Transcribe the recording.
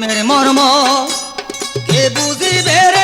প্রেমের মর্ম কে বুঝিবে